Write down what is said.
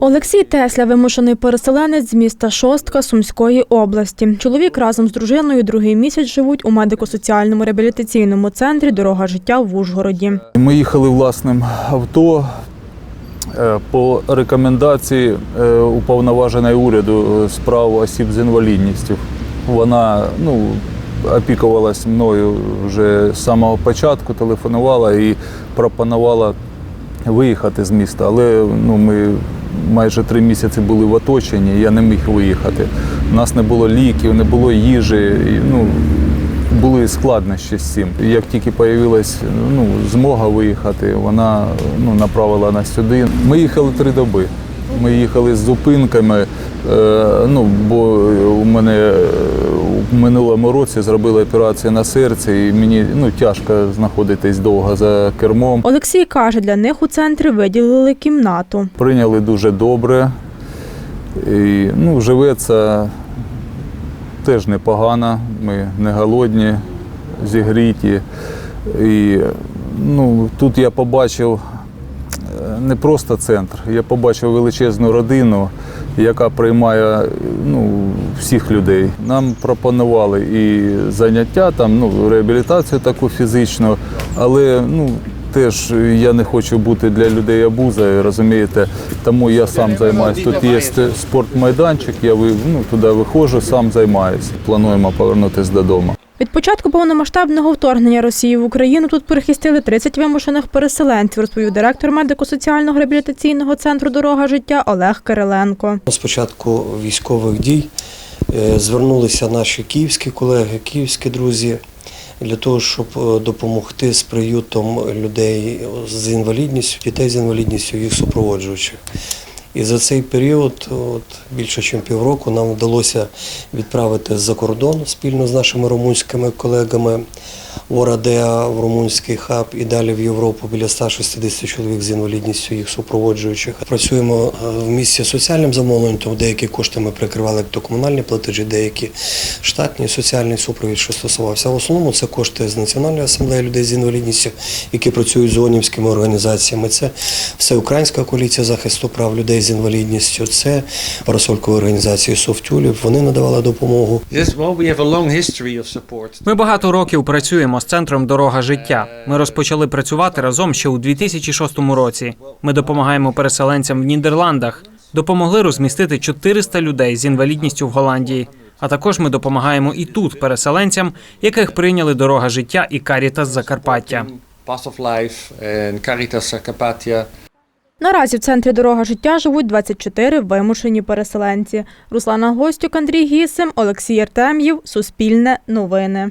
Олексій Тесля вимушений переселенець з міста Шостка Сумської області. Чоловік разом з дружиною другий місяць живуть у медико-соціальному реабілітаційному центрі Дорога життя в Ужгороді. Ми їхали власним авто е, по рекомендації е, уповноваженої уряду е, з прав осіб з інвалідністю. Вона ну, опікувалась мною вже з самого початку, телефонувала і пропонувала виїхати з міста. Але ну, ми майже три місяці були в оточенні, я не міг виїхати. У нас не було ліків, не було їжі. Ну, були складнощі з цим. Як тільки з'явилась ну, змога виїхати, вона ну, направила нас сюди. Ми їхали три доби. Ми їхали з зупинками, е, ну, бо у мене у минулому році зробили операцію на серці, і мені ну, тяжко знаходитись довго за кермом. Олексій каже, для них у центрі виділили кімнату. Прийняли дуже добре. І, ну, живеться теж непогано. Ми не голодні, зігріті. І, ну, тут я побачив е, не просто центр, я побачив величезну родину, яка приймає ну, всіх людей. Нам пропонували і заняття, там, ну, реабілітацію таку фізичну, але ну, теж я не хочу бути для людей обузою, розумієте, тому я сам займаюся. Тут є спортмайданчик, я ну, туди виходжу, сам займаюся. Плануємо повернутися додому. Від початку повномасштабного вторгнення Росії в Україну тут перехистили 30 вимушених переселенців, розповів директор медико-соціального реабілітаційного центру Дорога життя Олег Кириленко. З початку військових дій е, звернулися наші київські колеги, київські друзі для того, щоб е, допомогти з приютом людей з інвалідністю, дітей з інвалідністю, їх супроводжуючих. І за цей період, от, більше ніж півроку, нам вдалося відправити за кордон спільно з нашими румунськими колегами в Орадеа, в румунський хаб і далі в Європу біля 160 чоловік з інвалідністю, їх супроводжуючих. Працюємо е, в місті соціальним замовленням, тому деякі кошти ми прикривали то комунальні платежі, деякі штатні соціальний супровід, що стосувався. В основному це кошти з Національної асамблеї людей з інвалідністю, які працюють з ООНівськими організаціями. Це Всеукраїнська коаліція захисту прав людей з інвалідністю, це парасолькові організації Софтюлів. Вони надавали допомогу. Ми багато років працюємо з центром Дорога життя. Ми розпочали працювати разом ще у 2006 році. Ми допомагаємо переселенцям в Нідерландах. Допомогли розмістити 400 людей з інвалідністю в Голландії. А також ми допомагаємо і тут переселенцям, яких прийняли дорога життя і Карітас Закарпаття. Наразі в центрі Дорога життя живуть 24 вимушені переселенці. Руслана Гостюк, Андрій Гісим, Олексій Артем'єв, Суспільне новини.